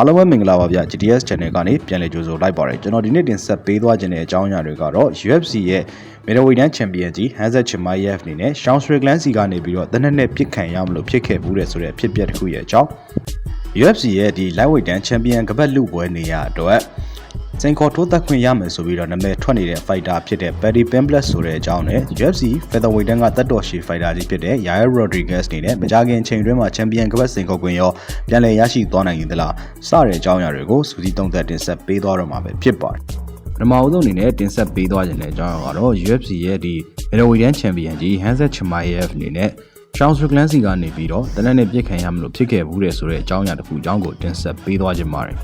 အားလုံးပဲမင်္ဂလာပါဗျ GTS Channel ကနေပြန်လည်ကြိုဆိုလိုက်ပါတယ်ကျွန်တော်ဒီနေ့တင်ဆက်ပေးသွားခြင်းတဲ့အကြောင်းအရာတွေကတော့ UFC ရဲ့ Middleweight တန်းချန်ပီယံကြီး Hamzat Chimaev အနေနဲ့ Sean Strickland စီကနေပြီးတော့တနက်နဲ့ပြစ်ခံရမလို့ဖြစ်ခဲ့ဘူးတဲ့ဆိုတဲ့အဖြစ်အပျက်တစ်ခုရဲ့အကြောင်း UFC ရဲ့ဒီ Lightweight တန်းချန်ပီယံကပတ်လူပွဲနေရအတွက်စင်ခေါ်ထိုးသက်ခွင့်ရမယ်ဆိုပြီးတော့နာမည်ထွက်နေတဲ့ fighter ဖြစ်တဲ့ Paddy Pimblett ဆိုတဲ့အကြောင်းနဲ့ UFC Featherweight တန်းကတက်တော်ရှည် fighter ကြီးဖြစ်တဲ့ Yair Rodriguez အနေနဲ့မကြခင်ချိန်တွင်းမှာချန်ပီယံကပတ်စင်ခေါ်ခွင့်ရောပြန်လည်ရရှိသွားနိုင်ရင်သလားစတဲ့အကြောင်းအရာတွေကိုစူးစီးသုံးသပ်တင်ဆက်ပေးသွားတော့မှာပဲဖြစ်ပါတယ်ပထမအဆုံးအနေနဲ့တင်ဆက်ပေးသွားခြင်းတဲ့အကြောင်းအရာကတော့ UFC ရဲ့ဒီ Middleweight တန်းချန်ပီယံကြီး Hamzat Chimaev အနေနဲ့ Sean Strickland စီကနေပြီးတော့တနက်နဲ့ပြစ်ခံရမလို့ဖြစ်ခဲ့ဘူးတဲ့ဆိုတဲ့အကြောင်းအရာတစ်ခုအကြောင်းကိုတင်ဆက်ပေးသွားခြင်းပါတယ်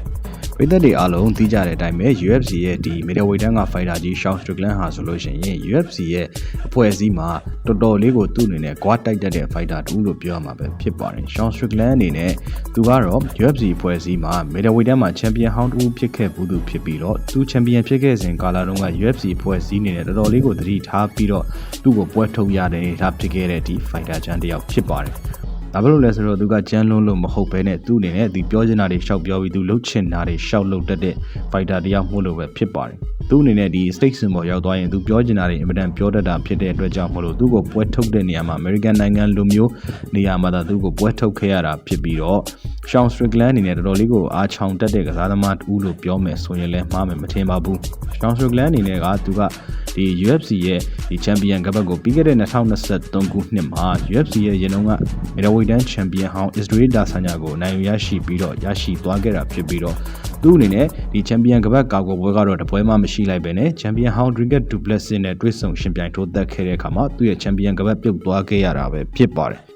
ပရိသတ်တွေအားလုံးသိကြတဲ့အတိုင်းပဲ UFC ရဲ့ဒီ middleweight တန်းက fighter ကြီး Sean Strickland ဟာဆိုလို့ရှိရင် UFC ရဲ့အဖွဲ့အစည်းမှာတော်တော်လေးကိုသူ့အနေနဲ့ guard တိုက်တတ်တဲ့ fighter တူလို့ပြောရမှာပဲဖြစ်ပါတယ်။ Sean Strickland အနေနဲ့သူကတော့ UFC အဖွဲ့အစည်းမှာ middleweight တန်းမှာ champion ဟောင်းတူဖြစ်ခဲ့ဘူးသူဖြစ်ပြီးတော့သူ champion ဖြစ်ခဲ့စဉ်ကာလတုန်းက UFC အဖွဲ့အစည်းအနေနဲ့တော်တော်လေးကိုသတိထားပြီးတော့သူ့ကိုပွဲထုတ်ရတဲ့အနေအထားဖြစ်ခဲ့တဲ့ဒီ fighter ချန်တစ်ယောက်ဖြစ်ပါတယ်။ ဒါဘယ်လိုလဲဆိုတော့သူကကြမ်းလွန်းလို့မဟုတ်ဘဲနဲ့သူ့အနေနဲ့ဒီပြောချင်တာတွေရှောက်ပြောပြီးသူလှုပ်ချင်တာတွေရှောက်လုပ်တတ်တဲ့ fighter တယောက်မှုလို့ပဲဖြစ်ပါတယ်သူ့အနေနဲ့ဒီ state symbol ရောက်သွားရင်သူပြောချင်တာတွေအင်မတန်ပြောတတ်တာဖြစ်တဲ့အတွက်ကြောင့်မလို့သူ့ကိုပွဲထုတ်တဲ့နေရာမှာ American နိုင်ငံလိုမျိုးနေရာမှာသာသူ့ကိုပွဲထုတ်ခဲ့ရတာဖြစ်ပြီးတော့ Sean Strickland အနေနဲ့တော်တော်လေးကိုအားချောင်တတ်တဲ့ကစားသမားတူလို့ပြောမယ်ဆိုရင်လည်းမှားမယ်မထင်ပါဘူး Sean Strickland အနေနဲ့ကသူကဒီ UFC ရဲ့ဒီ Champion ကပတ်ကိုပြီးခဲ့တဲ့2023ခုနှစ်မှာ UFC ရဲ့ရေလုံးက Middleweight တန်း Champion ဟောင်း Israel Adesanya ကိုနိုင်ယူရရှိပြီးတော့ရရှိသွားခဲ့တာဖြစ်ပြီးတော့သူ့အနေနဲ့ဒီ Champion ကပတ်ကာကွယ်ပွဲကတော့တပွဲမှမရှိလိုက်ပဲနဲ့ Champion ဟောင်း Dricus Du Plessis နဲ့တွေ့ဆုံရှင်ပြိုင်ထိုးသက်ခဲ့တဲ့အခါမှာသူ့ရဲ့ Champion ကပတ်ပြုတ်သွားခဲ့ရတာပဲဖြစ်ပါတယ်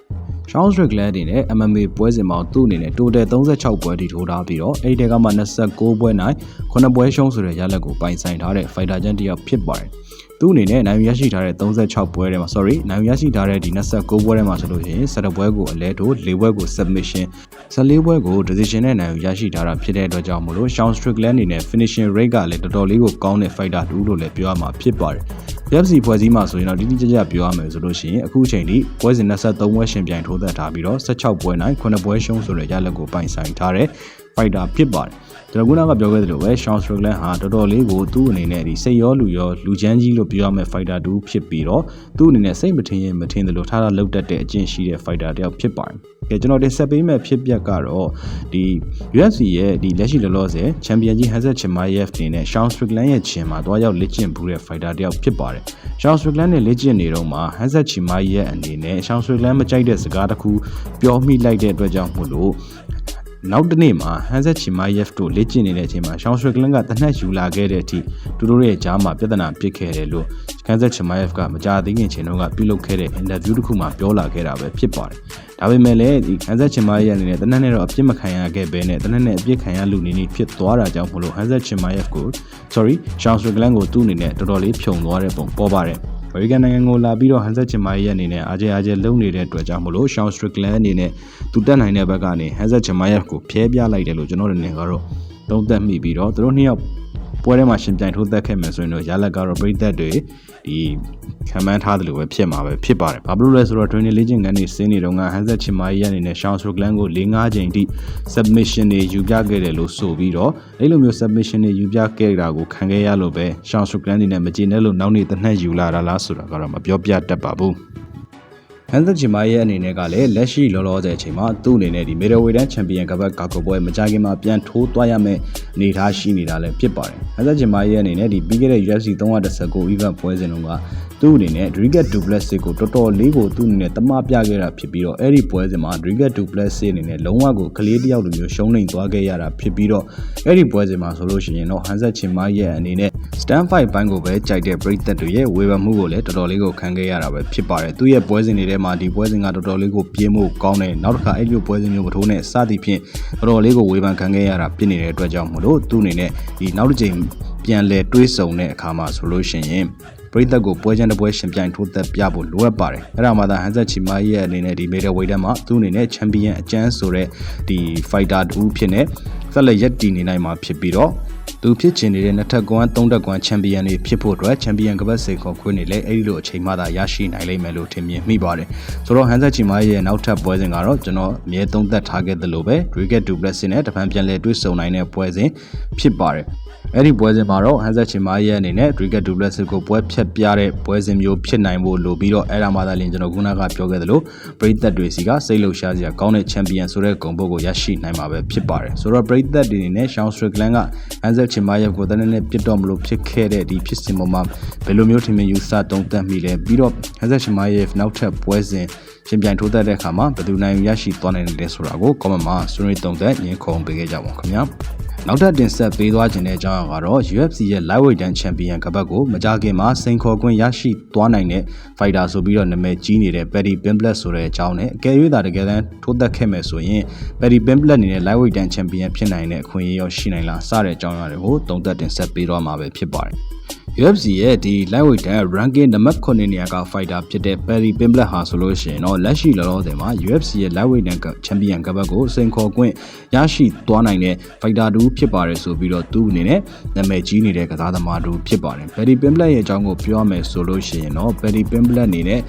Sean Strickland အနေနဲ့ MMA ပွဲစဉ်မှာသူ့အနေနဲ့ total 36ပွဲထိထိုးထားပြီးတော့အဲ့ဒီတက်ကမှ29ပွဲနိုင်9ပွဲရှုံးဆိုတဲ့ရလဒ်ကိုပိုင်ဆိုင်ထားတဲ့ fighter ချန်တစ်ယောက်ဖြစ်ပါတယ်။ သူ့အနေနဲ့နိုင်ရရှိထားတဲ့36ပွဲထဲမှာ sorry နိုင်ရရှိထားတဲ့ဒီ29ပွဲထဲမှာဆိုလို့ရှိရင်17ပွဲကိုအလဲထိုး4ပွဲကို submission 14ပွဲကို decision နဲ့နိုင်ရရှိထားတာဖြစ်တဲ့အတွက်ကြောင့်မလို့ Sean Strickland အနေနဲ့ finishing rate ကလည်းတော်တော်လေးကိုကောင်းတဲ့ fighter တူလို့လည်းပြောရမှာဖြစ်ပါတယ်။ UFC ဖွဲ့စည်းမှာဆိုရင်တော့တိတိကျကျပြောရမယ်ဆိုလို့ရှိရင်အခုချိန်ထိပွဲစဉ်23ပွဲရှင်ပြိုင်ထိုးသက်ထားပြီးတော့16ပွဲနိုင်9ပွဲရှုံးဆိုတဲ့ရလဒ်ကိုပိုင်ဆိုင်ထားတဲ့ fighter ဖြစ်ပါတယ် ကျွန်တော်ကကပြောခဲ့သလိုပဲ Sean Strickland ဟာတော်တော်လေးကိုသူ့အနေနဲ့ဒီစိတ်ရောလူရောလူချမ်းကြီးလို့ပြောရမယ့် fighter တူဖြစ်ပြီးတော့သူ့အနေနဲ့စိတ်မထင်ရင်မထင်သလိုထားတာလောက်တတ်တဲ့အကျင့်ရှိတဲ့ fighter တယောက်ဖြစ်ပါတယ်။ကဲကျွန်တော်တင်ဆက်ပေးမယ့်ဖြစ်ပျက်ကတော့ဒီ UFC ရဲ့ဒီလက်ရှိလောလောဆယ် Champion ကြီး Hamzat Chimaev နေနဲ့ Sean Strickland ရဲ့ချင်းမှာတွားရောက်လက်ကျင့်ဘူးတဲ့ fighter တယောက်ဖြစ်ပါတယ်။ Sean Strickland နဲ့လက်ကျင့်နေတော့မှ Hamzat Chimaev အနေနဲ့ Sean Strickland မကြိုက်တဲ့စကားတစ်ခုပြောမိလိုက်တဲ့အတွက်ကြောင့်မို့လို့ နောက်တနေ့မှာ Hanset Chimaev တို့လေ့ကျင့်နေတဲ့အချိန်မှာ Sean Strickland ကတနက်ယူလာခဲ့တဲ့အထိသူတို့ရဲ့ကြားမှာပြဿနာဖြစ်ခဲ့တယ်လို့ Hanset Chimaev ကမကြသေးခင်ချိန်တုန်းကပြုလုပ်ခဲ့တဲ့ interview တစ်ခုမှာပြောလာခဲ့တာပဲဖြစ်ပါတယ်။ဒါပေမဲ့လည်းဒီ Hanset Chimaev အနေနဲ့တနက်နဲ့တော့အပြစ်မခံရခဲ့ဘဲနဲ့တနက်နဲ့အပြစ်ခံရလူနေနေဖြစ်သွားတာကြောင့်မလို့ Hanset Chimaev ကို sorry Sean Strickland ကိုသူ့အနေနဲ့တော်တော်လေးဖြုံသွားတဲ့ပုံပေါ်ပါတယ်။ အမေရိကန်နိုင်ငံကိုလာပြီးတော့ဟန်ဆက်ချင်မာရဲ့အနေနဲ့အာဂျေအာဂျေလုံနေတဲ့အတွက်ကြောင့်မလို့ Sean Strickland အနေနဲ့သူတက်နိုင်တဲ့ဘက်ကနေဟန်ဆက်ချင်မာရဲ့ကိုဖျဲပြလိုက်တယ်လို့ကျွန်တော်တို့နေကတော့သုံးသပ်မိပြီးတော့သူတို့နှစ်ယောက်ပွဲထဲမှာရှင်ပြိုင်ထိုးသက်ခဲ့မယ်ဆိုရင်တော့ရလက်ကတော့ပြည်သက်တွေ ဒီခံမှန်းထားတယ်လို့ပဲဖြစ်မှာပဲဖြစ်ပါတယ်။ဘာလို့လဲဆိုတော့ training လေ့ကျင့်ခန်းတွေဆင်းနေတော့ကဟန်ဆက်ချင်မာကြီးအနေနဲ့ Sean Strickland ကို၄၅ချိန်ထိ submission တွေယူပြခဲ့တယ်လို့ဆိုပြီးတော့အဲ့လိုမျိုး submission တွေယူပြခဲ့တာကိုခံခဲ့ရလို့ပဲ Sean Strickland အနေနဲ့မကျေနပ်လို့နောက်နေ့တစ်နှက်ယူလာတာလားဆိုတာကတော့မပြောပြတတ်ပါဘူး။ ဟန်သက်ချီမာရဲ့အနေနဲ့ကလည်းလက်ရှိလောလောဆယ်အချိန်မှာသူ့အနေနဲ့ဒီ middleweight တန်းချန်ပီယံကပတ်ကာကိုပွဲမကြခင်မှာပြန်ထိုးသွားရမယ့်အနေအထားရှိနေတာလည်းဖြစ်ပါတယ်။ဟန်သက်ချီမာရဲ့အနေနဲ့ဒီပြီးခဲ့တဲ့ UFC 319 event ပွဲစဉ်တုန်းက သူ့အနေနဲ့ Drigget Duplessis ကိုတော်တော်လေးကိုသူ့အနေနဲ့တမပြခဲ့တာဖြစ်ပြီးတော့အဲ့ဒီပွဲစဉ်မှာ Drigget Duplessis အနေနဲ့လုံးဝကိုကလေးတယောက်လိုမျိုးရှုံးနိမ့်သွားခဲ့ရတာဖြစ်ပြီးတော့အဲ့ဒီပွဲစဉ်မှာဆိုလို့ရှိရင်တော့ဟန်ဆက်ချင်မရဲ့အနေနဲ့ stand fight ဘိုင်းကိုပဲကြိုက်တဲ့ပရိသတ်တွေရဲ့ဝေဖန်မှုကိုလည်းတော်တော်လေးကိုခံခဲ့ရတာပဲဖြစ်ပါတယ်သူ့ရဲ့ပွဲစဉ်တွေထဲမှာဒီပွဲစဉ်ကတော်တော်လေးကိုပြင်းမှုကောင်းတယ်နောက်တစ်ခါအဲ့လိုပွဲစဉ်မျိုးမထိုးနဲ့စသည်ဖြင့်တော်တော်လေးကိုဝေဖန်ခံခဲ့ရတာဖြစ်နေတဲ့အတွက်ကြောင့်မလို့သူ့အနေနဲ့ဒီနောက်တစ်ချိန်ပြန်လဲတွေးဆုံတဲ့အခါမှာဆိုလို့ရှိရင် ပရိသတ်ကိုပွဲချမ်းတစ်ပွဲရှင်ပြိုင်ထိုးသက်ပြဖို့လိုအပ်ပါတယ်အဲ့ဒါမှသာဟန်ဆက်ချီမာရဲ့အနေနဲ့ဒီ middle weight ထဲမှာသူ့အနေနဲ့ champion အကျန်းဆိုတဲ့ဒီ fighter တူဖြစ်နေဆက်လက်ရက်တည်နေနိုင်မှာဖြစ်ပြီးတော့သူဖြစ်ချင်နေတဲ့နှစ်ထပ်ကွမ်းသုံးထပ်ကွမ်းချန်ပီယံတွေဖြစ်ဖို့အတွက်ချန်ပီယံကပတ်စိန်ခေါ်ခွင့်တွေလည်းအဲ့ဒီလိုအချိန်မှသာရရှိနိုင်လိမ့်မယ်လို့ထင်မြင်မိပါတယ်ဆိုတော့ဟန်ဆက်ချီမာရဲ့နောက်ထပ်ပွဲစဉ်ကတော့ကျွန်တော်အမြဲသုံးသက်ထားခဲ့သလိုပဲ Cricket Duplex နဲ့တပံပြန်လဲတွေ့ဆုံနိုင်တဲ့ပွဲစဉ်ဖြစ်ပါတယ် အဲ့ဒီပွဲစဉ်မှာတော့ဟန်ဆက်ချီမာရဲ့အနေနဲ့ Cricket Duplex ကိုပွဲဖြတ်ပြတဲ့ပွဲစဉ်မျိုးဖြစ်နိုင်ဖို့လိုပြီးတော့အဲ့ဒါမှသာလျှင်ကျွန်တော်ခုနကပြောခဲ့သလိုပရိသတ်တွေစီကစိတ်လှုပ်ရှားစရာကောင်းတဲ့ချန်ပီယံဆိုတဲ့ဂုဏ်ပုဒ်ကိုရရှိနိုင်မှာပဲဖြစ်ပါတယ်ဆိုတော့ပရိသတ်တွေအနေနဲ့ရှောင်းစထရစ်လန်ကဟန်ဆက်ချီမာရဲ့ကိုတန်းနဲ့ပြစ်တော့မလို့ဖြစ်ခဲ့တဲ့ဒီဖြစ်စဉ်ပေါ်မှာဘယ်လိုမျိုးထင်မြင်ယူဆတုံ့တက်မိလဲပြီးတော့ဟန်ဆက်ချီမာရဲ့နောက်ထပ်ပွဲစဉ်ရှင်ပြိုင်ထိုးသက်တဲ့အခါမှာဘယ်သူနိုင်ရရှိသွားနိုင်တယ်ဆိုတာကို comment မှာဆွေးနွေးတုံ့တက်ညင်ခုံပေးခဲ့ကြပါဦးခင်ဗျာ နောက်ထပ်တင်ဆက်ပေးသွားခြင်းတဲ့အကြောင်းအရာကတော့ UFC ရဲ့ Lightweight တန်းချန်ပီယံကပတ်ကိုမကြခင်မှာစိန်ခေါ်ခွင့်ရရှိသွားနိုင်တဲ့ fighter ဆိုပြီးတော့နာမည်ကြီးနေတဲ့ Paddy Pimblett ဆိုတဲ့အကြောင်းနဲ့အကယ်၍သာတကယ်တမ်းထိုးသက်ခဲ့မယ်ဆိုရင် Paddy Pimblett အနေနဲ့ Lightweight တန်းချန်ပီယံဖြစ်နိုင်တဲ့အခွင့်အရေးရောရှိနိုင်လားစတဲ့အကြောင်းအရာတွေကိုတုံ့တက်တင်ဆက်ပေးသွားမှာပဲဖြစ်ပါတယ်။ UFC ရဲ့ဒီ lightweight တန်း ranking နံပါတ်9နေရာက fighter ဖြစ်တဲ့ Perry Pimblett ဟာဆိုလို့ရှိရင်တော့လက်ရှိလောလောဆယ်မှာ UFC ရဲ့ lightweight တန်း champion ကပတ်ကိုစိန်ခေါ်ခွင့်ရရှိသွားနိုင်တဲ့ fighter တူဖြစ်ပါတယ်ဆိုပြီးတော့သူ့အနေနဲ့နာမည်ကြီးနေတဲ့ကစားသမားတူဖြစ်ပါတယ် Perry Pimblett ရဲ့အကြောင်းကိုပြောရမယ်ဆိုလို့ရှိရင်တော့ Perry Pimblett အနေနဲ့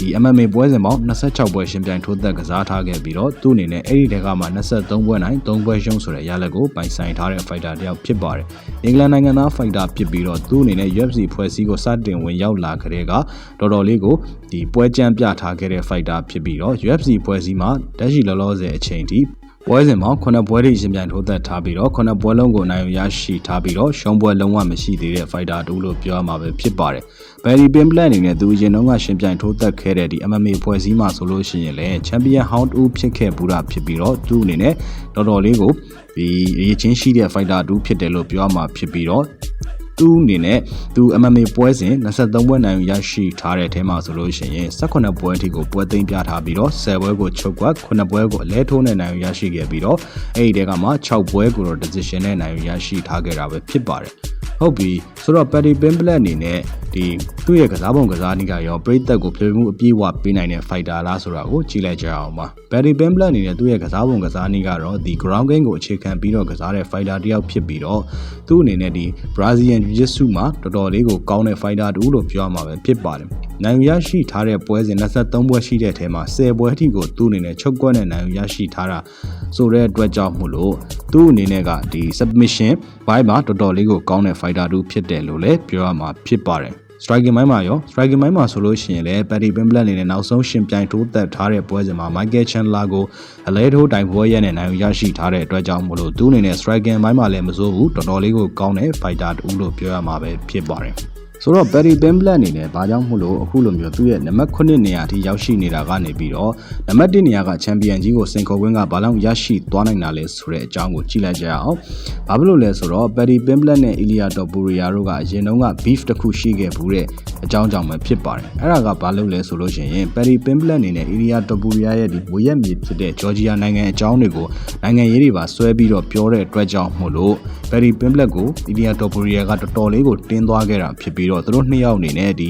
ဒီ MMA ပွဲစဉ်ပေါင်း26ပွဲရှင်ပြိုင်ထိုးသက်ကစားထားခဲ့ပြီးတော့သူ့အနေနဲ့အဲ့ဒီတက်ကမှ23ပွဲနိုင်3ပွဲရှုံးဆိုတဲ့ရလဒ်ကိုပိုင်ဆိုင်ထားတဲ့ fighter တစ်ယောက်ဖြစ်ပါတယ်။အင်္ဂလန်နိုင်ငံသား fighter ဖြစ်ပြီးတော့သူ့အနေနဲ့ UFC ဖွဲ့စည်းကိုစတင်ဝင်ရောက်လာကြတဲ့ကတော်တော်လေးကိုဒီပွဲကြမ်းပြထားခဲ့တဲ့ fighter ဖြစ်ပြီးတော့ UFC ဖွဲ့စည်းမှာတက်ရှိလောလောဆယ်အချိန်ထိ ပွဲစဉ်မှာခုနှစ်ပွဲတွေရှင်ပြိုင်ထိုးသက်ထားပြီးတော့ခုနှစ်ပွဲလုံးကိုနိုင်ရရှိထားပြီးတော့ရှုံးပွဲလုံးဝမရှိသေးတဲ့ fighter တူလို့ပြောရမှာပဲဖြစ်ပါတယ်။ Barry Pimblett အနေနဲ့သူအရင်တုန်းကရှင်ပြိုင်ထိုးသက်ခဲ့တဲ့ဒီ MMA ဖွဲ့စည်းမှာဆိုလို့ရှိရင်လည်း Champion Hound 2ဖြစ်ခဲ့ဘူးတာဖြစ်ပြီးတော့သူ့အနေနဲ့တော်တော်လေးကိုဒီအရေးချင်းရှိတဲ့ fighter တူဖြစ်တယ်လို့ပြောရမှာဖြစ်ပြီးတော့ သူအနေနဲ့သူ MMA ပွဲစဉ်23ပွဲနိုင်ရရှိထားတဲ့အထဲမှာဆိုလို့ရှိရင်18ပွဲအထိကိုပွဲသိမ်းပြထားပြီးတော့10ပွဲကိုချုပ်ကွက်9ပွဲကိုအလဲထိုးနဲ့နိုင်ရရှိခဲ့ပြီးတော့အဲ့ဒီတဲကမှ6ပွဲကိုတော့ decision နဲ့နိုင်ရရှိထားခဲ့တာပဲဖြစ်ပါတယ်ဟုတ်ပြီဆိုတော့ Paddy Pimblett အနေနဲ့ဒီသူ့ရဲ့ကစားပုံကစားနည်းကရောပရိသတ်ကိုပြည်မှုအပြည့်အဝပေးနိုင်တဲ့ fighter လားဆိုတာကိုကြည့်လိုက်ကြအောင်ပါ Paddy Pimblett အနေနဲ့သူ့ရဲ့ကစားပုံကစားနည်းကတော့ဒီ ground game ကိုအခြေခံပြီးတော့ကစားတဲ့ fighter တစ်ယောက်ဖြစ်ပြီးတော့သူ့အနေနဲ့ဒီ Brazilian Jiu-Jitsu မှာတော်တော်လေးကိုကောင်းတဲ့ fighter တူလို့ပြောရမှာပဲဖြစ်ပါတယ်နိုင်ရရှိထားတဲ့ပွဲစဉ်23ပွဲရှိတဲ့အထဲမှာ10ပွဲအထိကိုသူ့အနေနဲ့ချုပ်ကွက်နဲ့နိုင်ရရှိထားတာဆိုတဲ့အတွက်ကြောင့်မို့လို့ သူ့အနေနဲ့ကဒီ submission ဘိုင်းမှာတော်တော်လေးကိုကောင်းတဲ့ fighter တူဖြစ်တယ်လို့လည်းပြောရမှာဖြစ်ပါတယ် striking မိုင်းမှာရော striking မိုင်းမှာဆိုလို့ရှိရင်လည်း Paddy Pimblett အနေနဲ့နောက်ဆုံးရှင်ပြိုင်ထိုးသက်ထားတဲ့ပွဲစဉ်မှာ Michael Chandler ကိုအလဲထိုးတိုင်ပွဲရဲ့နဲ့နိုင်ရရှိထားတဲ့အတွက်ကြောင့်မို့လို့သူအနေနဲ့ striking မိုင်းမှာလည်းမစိုးဘူးတော်တော်လေးကိုကောင်းတဲ့ fighter တူလို့ပြောရမှာပဲဖြစ်ပါတယ် ဆိုတော့ Barry Pimblett အနေနဲ့ဘာကြောင့်မို့လို့အခုလိုမျိုးသူ့ရဲ့နံပါတ်9နေရာအထိရောက်ရှိနေတာကနေပြီးတော့နံပါတ်1နေရာကချန်ပီယံကြီးကိုစင်ခေါ်ခွင့်ကဘာလို့ရရှိသွားနိုင်တာလဲဆိုတဲ့အကြောင်းကိုကြည့်လိုက်ကြရအောင်။ဘာဖြစ်လို့လဲဆိုတော့ Barry Pimblett နဲ့ Ilya Topuria တို့ကအရင်တုန်းက beef တစ်ခုရှိခဲ့ဘူးတဲ့အကြောင်းကြောင့်ပဲဖြစ်ပါတယ်။အဲ့ဒါကဘာလို့လဲဆိုလို့ရှိရင် Barry Pimblett အနေနဲ့ Ilya Topuria ရဲ့ဒီဝရက်မြေဖြစ်တဲ့ Georgia နိုင်ငံအကြောင်းတွေကိုနိုင်ငံရေးတွေပါဆွဲပြီးတော့ပြောတဲ့အတွက်ကြောင့်မို့လို့ Barry Pimblett ကို Ilya Topuria ကတော်တော်လေးကိုတင်းသွားခဲ့တာဖြစ်ပြီးတော့သူတို့နှစ်ယောက်အနေနဲ့ဒီ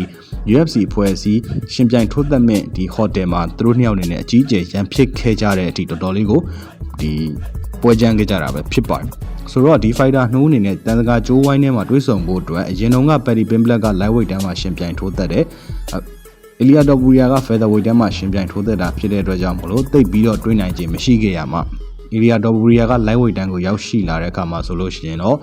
UFC ဖွဲ့စည်းရှင်ပြိုင်ထိုးသက်မဲ့ဒီဟိုတယ်မှာသူတို့နှစ်ယောက်အနေနဲ့အကြီးအကျယ်ရန်ဖြစ်ခဲ့ကြတဲ့အထိတော်တော်လေးကိုဒီပွဲကြမ်းခဲ့ကြတာပဲဖြစ်ပါတယ်ဆိုတော့ဒီ fighter နှိုးအနေနဲ့တန်စကာဂျိုးဝိုင်းထဲမှာတွေးဆုံဖို့အတွက်အရင်တုန်းက Paddy Pimblett က lightweight တန်းမှာရှင်ပြိုင်ထိုးသက်တယ်အီလီယာတော်ပူရီယာက featherweight တန်းမှာရှင်ပြိုင်ထိုးသက်တာဖြစ်တဲ့အတွက်ကြောင့်မလို့တိတ်ပြီးတော့တွေးနိုင်ခြင်းမရှိခဲ့ရမှာ အီလီယာတော်ပူရီယာက lightweight တန်းကိုရောက်ရှိလာတဲ့အခါမှာဆိုလို့ရှိရင်တော့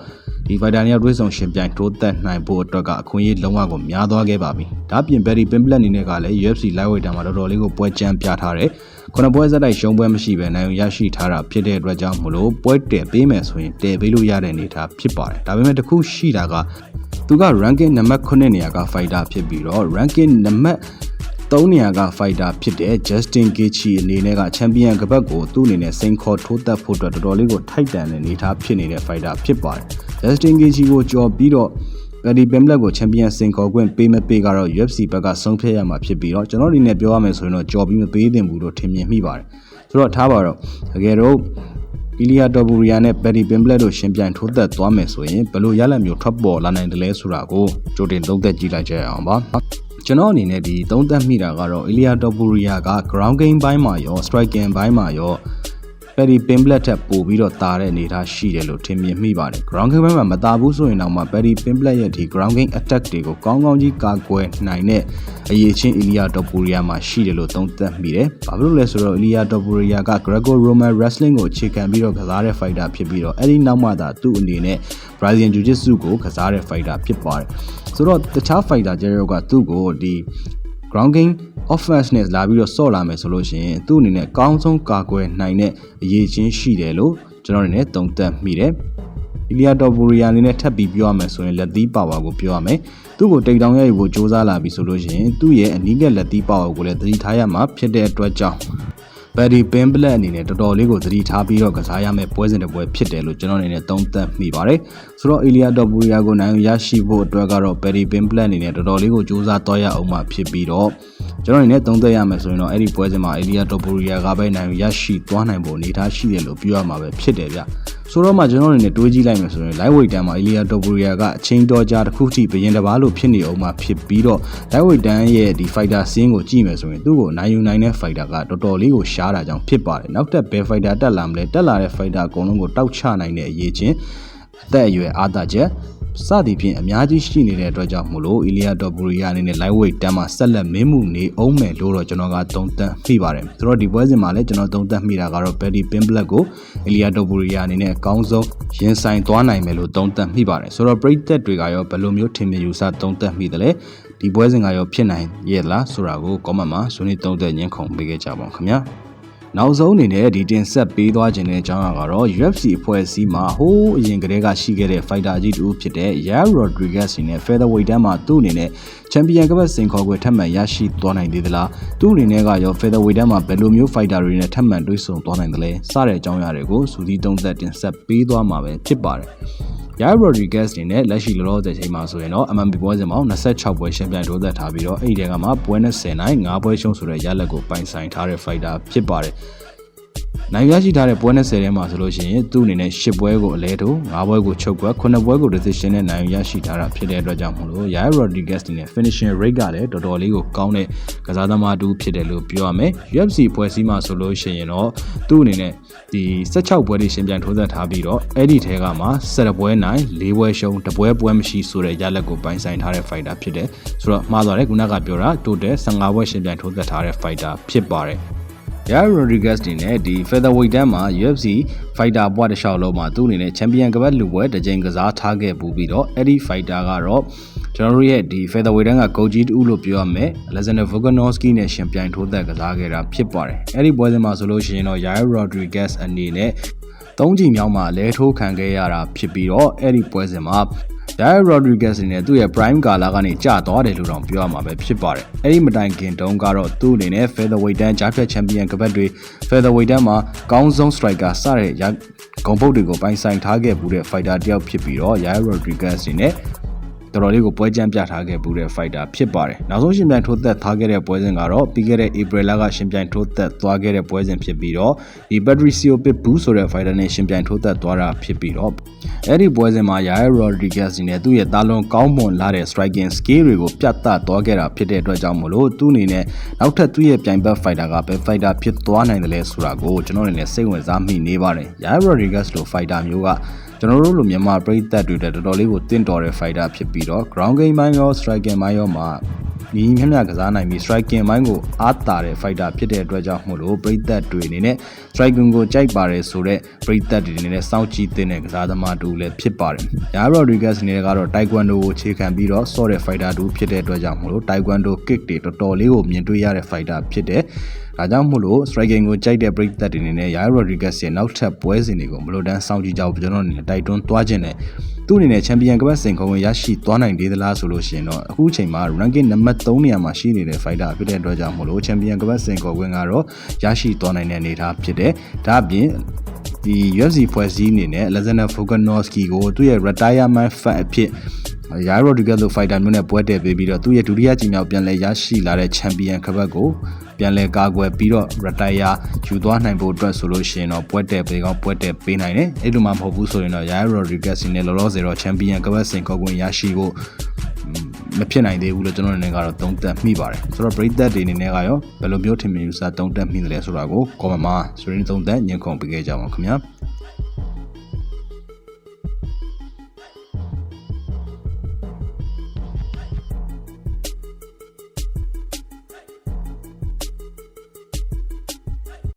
ဒီ fighter တွေတွေးဆောင်ရှင်ပြိုင်တိုးသက်နိုင်ဖို့အတွက်ကအခွင့်အရေးလုံးဝကိုများသွားခဲ့ပါပြီ။ဒါ့အပြင် Barry Pimblett အနေနဲ့ကလည်း UFC lightweight တန်းမှာတော်တော်လေးကိုပွဲကြမ်းပြထားတယ်။ခုနပွဲဆက်တိုက်ရှုံးပွဲမရှိဘဲနိုင်ရရှိထားတာဖြစ်တဲ့အတွက်ကြောင့်မလို့ပွဲတည်ပေးမယ်ဆိုရင်တည်ပေးလို့ရတဲ့အနေအထားဖြစ်ပါတယ်။ဒါပေမဲ့တခုရှိတာကသူက ranking နံပါတ်9နေရာက fighter ဖြစ်ပြီးတော့ ranking နံပါတ် ၃နေရာက fighter ဖြစ်တဲ့ Justin Gaethje အနေနဲ့ကချန်ပီယံကပတ်ကိုသူ့အနေနဲ့စိန်ခေါ်ထိုးသက်ဖို့အတွက်တော်တော်လေးကိုထိုက်တန်တဲ့အနေအထားဖြစ်နေတဲ့ fighter ဖြစ်ပါတယ်။ Justin Gaethje ကိုကြော်ပြီးတော့ Paddy Pimblett ကိုချန်ပီယံစင်ခေါ်ခွင့်ပေးမပေးကတော့ UFC ဘက်ကဆုံးဖြတ်ရမှာဖြစ်ပြီးတော့ကျွန်တော်ဒီနေ့ပြောရမယ်ဆိုရင်တော့ကြော်ပြီးမပေးသင့်ဘူးလို့ထင်မြင်မိပါတယ်။ဆိုတော့ထားပါတော့တကယ်တော့အီလီယာတော်ဘူရီယာနဲ့ပက်ဒီပင်ပလက်တို့ရှင်ပြိုင်ထိုးသက်သွားမယ်ဆိုရင်ဘယ်လိုရလဒ်မျိုးထွက်ပေါ်လာနိုင်တယ်လဲဆိုတာကိုကြိုတင်သုံးသပ်ကြည့်လိုက်ကြရအောင်ပါ ကျွန်တော်အနေနဲ့ဒီသုံးသပ်မိတာကတော့အီလီယာတော်ဘူရီယာက ground game ဘိုင်းမှာရော strike game ဘိုင်းမှာရော ပယ်ရီပင်ဘလက်ထက်ပိုပြီးတော့တာတဲ့အနေအထားရှိတယ်လို့ထင်မြင်မိပါတယ် ground game မှာမတာဘူးဆိုရင်တော့မှပယ်ရီပင်ဘလက်ရဲ့ဒီ ground game attack တွေကိုကောင်းကောင်းကြီးကာကွယ်နိုင်တဲ့အရေးချင်းအီလီယာဒေါ်ပူရီယာမှာရှိတယ်လို့သုံးသပ်မိတယ်ဘာဖြစ်လို့လဲဆိုတော့အီလီယာဒေါ်ပူရီယာက Greco Roman wrestling ကိုအခြေခံပြီးတော့ကစားတဲ့ fighter ဖြစ်ပြီးတော့အဲ့ဒီနောက်မှသာသူ့အနေနဲ့ Brazilian Jiu-Jitsu ကိုကစားတဲ့ fighter ဖြစ်ပါတယ်ဆိုတော့တခြား fighter ကျတော့ကသူ့ကိုဒီ ground game offense နဲ့လာပြီးတော့ဆော့လာမယ်ဆိုလို့ရှိရင်သူ့အနေနဲ့အကောင်းဆုံးကာကွယ်နိုင်တဲ့အရေးချင်းရှိတယ်လို့ကျွန်တော်အနေနဲ့သုံးသပ်မိတယ်။အီလီယာတော်ဘူရီယာအနေနဲ့ထပ်ပြီးပြောရမယ်ဆိုရင်လက်သီးပါဝါကိုပြောရမယ်။သူ့ကိုတိတ်တောင်ရယူဖို့စ조사လာပြီဆိုလို့ရှိရင်သူ့ရဲ့အနီးကပ်လက်သီးပါဝါကိုလည်းသတိထားရမှာဖြစ်တဲ့အတွက်ကြောင့် ဘယ်ဒီပင်ပလက်အနေနဲ့တော်တော်လေးကိုသတိထားပြီးတော့ကစားရမယ့်ပွဲစဉ်တစ်ပွဲဖြစ်တယ်လို့ကျွန်တော်အနေနဲ့သုံးသပ်မိပါတယ်။ဆိုတော့အီလီယာတော်ဘူရီယာကိုနိုင်ရရှိဖို့အတွက်ကတော့ဘယ်ဒီပင်ပလက်အနေနဲ့တော်တော်လေးကိုစ조사တော့ရအောင်မှဖြစ်ပြီးတော့ကျွန်တော်အနေနဲ့သုံးသပ်ရမယ်ဆိုရင်တော့အဲ့ဒီပွဲစဉ်မှာအီလီယာတော်ဘူရီယာကပဲနိုင်ရရှိသွားနိုင်ဖို့အနေထားရှိတယ်လို့ပြောရမှာပဲဖြစ်တယ်ဗျ။ ဆိုတော့မှကျွန်တော်အနေနဲ့တွေးကြည့်လိုက်မယ်ဆိုရင် live weight တန်းမှာအီလီယာတော်ဘူရီယာကအချိန်တော်ကြာတစ်ခုထိဘရင်တစ်ပါးလို့ဖြစ်နေအောင်မှဖြစ်ပြီးတော့ live weight တန်းရဲ့ဒီ fighter scene ကိုကြည့်မယ်ဆိုရင်သူ့ကိုနိုင်ယူနိုင်တဲ့ fighter ကတော်တော်လေးကိုရှားတာကြောင့်ဖြစ်ပါတယ်နောက်ထပ်ဘယ် fighter တက်လာမလဲတက်လာတဲ့ fighter အကုန်လုံးကိုတောက်ချနိုင်တဲ့အရေးချင်းအသက်အရွယ်အားသာချက် စသည်ဖြင့်အများကြီးရှိနေတဲ့အတွက်ကြောင့်မို့လို့အီလီယာဒေါ်ဘူရီယာအနေနဲ့ live weight တန်းမှာဆက်လက်မင်းမှုနေအောင်မယ်လို့တော့ကျွန်တော်ကသုံးသပ်မိပါတယ်ဆိုတော့ဒီပွဲစဉ်မှာလည်းကျွန်တော်သုံးသပ်မိတာကတော့ Betty Pimblet ကိုအီလီယာဒေါ်ဘူရီယာအနေနဲ့အကောင်းဆုံးရင်ဆိုင်သွားနိုင်မယ်လို့သုံးသပ်မိပါတယ်ဆိုတော့ပရိသတ်တွေကရောဘယ်လိုမျိုးထင်မြင်ယူဆသုံးသပ်မိသလဲဒီပွဲစဉ်ကရောဖြစ်နိုင်ရဲ့လားဆိုတာကို comment မှာဆွေးနွေးသုံးသပ်ညှင်းခုန်ပေးခဲ့ကြပါဦးခင်ဗျာ နောက်ဆုံးအနေနဲ့ဒီတင်ဆက်ပေးသွားခြင်းတဲ့အကြောင်းအရာကတော့ UFC အဖွဲ့အစည်းမှာဟိုးအရင်ကတည်းကရှိခဲ့တဲ့ fighter ကြီးတူဖြစ်တဲ့ Yair Rodriguez နဲ့ featherweight တန်းမှာသူ့အနေနဲ့ champion ကပတ်စင်ခေါ်ခွင့်ထပ်မံရရှိသွားနိုင်သေးသလားသူ့အနေနဲ့ကရော featherweight တန်းမှာဘယ်လိုမျိုး fighter တွေနဲ့ထပ်မံတွေ့ဆုံသွားနိုင်သလဲစတဲ့အကြောင်းအရာတွေကိုစူးစီးသုံးသပ်တင်ဆက်ပေးသွားမှာပဲဖြစ်ပါတယ် ယာရိုဒရီဂက်စ်နေနဲ့လက်ရှိလောလောဆယ်ချိန်မှာဆိုရင်တော့ MMB ပွဲစဉ်မှာ26ပွဲရှင်ပြိုင်တိုးသက်ထားပြီးတော့အဲ့ဒီတဲကမှပွဲ20နိုင်5ပွဲရှုံးဆိုတဲ့ရလက်ကိုပိုင်ဆိုင်ထားတဲ့ fighter ဖြစ်ပါတယ် နိုင်ရရှိထားတဲ့ပွဲ20ထဲမှာဆိုလို့ရှိရင်သူ့အနေနဲ့10ပွဲကိုအလဲထိုး9ပွဲကိုချုပ်ကွက်9ပွဲကို decision နဲ့နိုင်ရရှိထားတာဖြစ်တဲ့အတွက်ကြောင့်မို့လို့ Yair Rodriguez နဲ့ finishing rate ကလည်းတော်တော်လေးကိုကောင်းတဲ့ကစားသမားတူဖြစ်တယ်လို့ပြောရမယ် UFC ပွဲစည်းမှာဆိုလို့ရှိရင်တော့သူ့အနေနဲ့ဒီ16ပွဲတွေရှင်ပြန်ထိုးသက်ထားပြီးတော့အဲ့ဒီထဲကမှ7ပွဲနိုင်4ပွဲရှုံးတပွဲပွဲမရှိဆိုတဲ့ရလက်ကိုပိုင်ဆိုင်ထားတဲ့ fighter ဖြစ်တယ်ဆိုတော့မှားသွားတယ်ခုနကပြောတာ total 15ပွဲရှင်ပြန်ထိုးသက်ထားတဲ့ fighter ဖြစ်ပါတယ် Yair Rodriguez တင်နဲ့ဒီ featherweight တန်းမှာ UFC fighter ဘွားတစ်လျှောက်လုံးမှာသူ့အနေနဲ့ champion ကပတ်လူပွဲတစ်ကြိမ်ကစားထားခဲ့ပူပြီးတော့အဲ့ဒီ fighter ကတော့ကျွန်တော်တို့ရဲ့ဒီ featherweight တန်းကဂိုကြီးတူလို့ပြောရမယ် Alexander Volkanovski နဲ့ရှင်ပြိုင်ထိုးသက်ကစားခဲ့တာဖြစ်ပါတယ်အဲ့ဒီပွဲစဉ်မှာဆိုလို့ရှိရင်တော့ Yair Rodriguez အနေနဲ့သုံးချိန်မြောက်မှာလဲထိုးခံခဲ့ရတာဖြစ်ပြီးတော့အဲ့ဒီပွဲစဉ်မှာ Jair Rodriguez နဲ့သူ့ရဲ့ prime ကာလာကနေကျသွားတယ်လို့တော့ပြောရမှာပဲဖြစ်ပါတယ်။အဲ့ဒီမတိုင်ခင်တုန်းကတော့သူ့အနေနဲ့ featherweight တန်းကြားဖြတ် champion ကပတ်တွေ featherweight တန်းမှာကောင်းဆုံး striker စတဲ့ဂုံပုတ်တွေကိုပိုင်ဆိုင်ထားခဲ့မှုတဲ့ fighter တယောက်ဖြစ်ပြီးတော့ Jair Rodriguez နဲ့ တော်တော်လေးကိုပွဲကြမ်းပြထားခဲ့မှုတဲ့ fighter ဖြစ်ပါတယ်။နောက်ဆုံးရှင်ပြိုင်ထိုးသက်ထားခဲ့တဲ့ပွဲစဉ်ကတော့ပြီးခဲ့တဲ့ April လကရှင်ပြိုင်ထိုးသက်သွားခဲ့တဲ့ပွဲစဉ်ဖြစ်ပြီးတော့ဒီ Patricio Pitbull ဆိုတဲ့ fighter နဲ့ရှင်ပြိုင်ထိုးသက်သွားတာဖြစ်ပြီးတော့အဲ့ဒီပွဲစဉ်မှာ Yair Rodriguez နဲ့သူ့ရဲ့တာလွန်ကောင်းမွန်လာတဲ့ striking skill တွေကိုပြတ်သားသွားခဲ့တာဖြစ်တဲ့အတွက်ကြောင့်မလို့သူ့အနေနဲ့နောက်ထပ်သူ့ရဲ့ပြိုင်ဘက် fighter ကဘယ် fighter ဖြစ်သွားနိုင်တယ်လဲဆိုတာကိုကျွန်တော်အနေနဲ့စိတ်ဝင်စားမိနေပါတယ်။ Yair Rodriguez လို fighter မျိုးက ကျွန်တော်တို့လိုမြန်မာပရိသတ်တွေတက်တော်တော်လေးကိုတင့်တော်တဲ့ fighter ဖြစ်ပြီးတော့ ground game ပိုင်းရော striking ပိုင်းရောမှာညီမျှမျှကစားနိုင်ပြီး striking ဘိုင်းကိုအားတာတဲ့ fighter ဖြစ်တဲ့အတွက်ကြောင့်မို့လို့ပရိသတ်တွေအနေနဲ့ striking ကိုကြိုက်ပါတယ်ဆိုတော့ပရိသတ်တွေအနေနဲ့စောင့်ကြည့်တဲ့ကစားသမားတူလည်းဖြစ်ပါတယ်။ Yair Rodriguez အနေနဲ့ကတော့ taekwondo ကိုခြေခံပြီးတော့ဆော့တဲ့ fighter တူဖြစ်တဲ့အတွက်ကြောင့်မို့လို့ taekwondo kick တွေတော်တော်လေးကိုမြင်တွေ့ရတဲ့ fighter ဖြစ်တဲ့ ဒါကြောင့်မို့လို့ striking ကိုကြိုက်တဲ့ပရိသတ်တွေအနေနဲ့ Yair Rodriguez ရဲ့နောက်ထပ်ပွဲစဉ်တွေကိုမလိုတမ်းစောင့်ကြည့်ကြဖို့ကျွန်တော်အနေနဲ့တိုက်တွန်းသွားခြင်းနဲ့သူ့အနေနဲ့ချန်ပီယံကပတ်စင်ခုံဝင်ရရှိသွားနိုင်သေးသလားဆိုလို့ရှိရင်တော့အခုချိန်မှာ ranking နံပါတ်3နေရာမှာရှိနေတဲ့ fighter ဖြစ်တဲ့အတွက်ကြောင့်မို့လို့ချန်ပီယံကပတ်စင်ခုံဝင်ကတော့ရရှိသွားနိုင်တဲ့အနေအထားဖြစ်တယ်။ဒါအပြင်ဒီ UFC ဖွဲ့စည်းအနေနဲ့ Alexander Volkanovski ကိုသူ့ရဲ့ retirement fight အဖြစ်ယာရိုဒီဂက်လိုဖိုက်တာမျိုးနဲ့ပွဲတည်ပေးပြီးတော့သူ့ရဲ့ဒုတိယကြိမ်မြောက်ပြန်လည်ရရှိလာတဲ့ချန်ပီယံခပတ်ကို ပြန်လည်ကာကွယ်ပြီးတော့ retire ယူသွားနိုင်ဖို့အတွက်ဆိုလို့ရှိရင်တော့ပွဲတည်ပေးကောင်းပွဲတည်ပေးနိုင်တယ်အဲ့လိုမှမဟုတ်ဘူးဆိုရင်တော့ယာရိုဒီဂက်စီနဲ့လောလောဆယ်တော့ချန်ပီယံကပတ်စင်ခေါ်ခွင့်ရရှိဖို့မမဖြစ်နိုင်သေးဘူးလို့ကျွန်တော်အနေနဲ့ကတော့သုံးသပ်မိပါတယ်ဆိုတော့ပရိသတ်တွေအနေနဲ့ကရောဘယ်လိုမျိုးထင်မြင်ယူဆသုံးသပ်မိတယ်လဲဆိုတာကို comment မှာဆွေးနွေးသုံးသပ်ညှိခုံပေးခဲ့ကြပါဦးခင်ဗျာ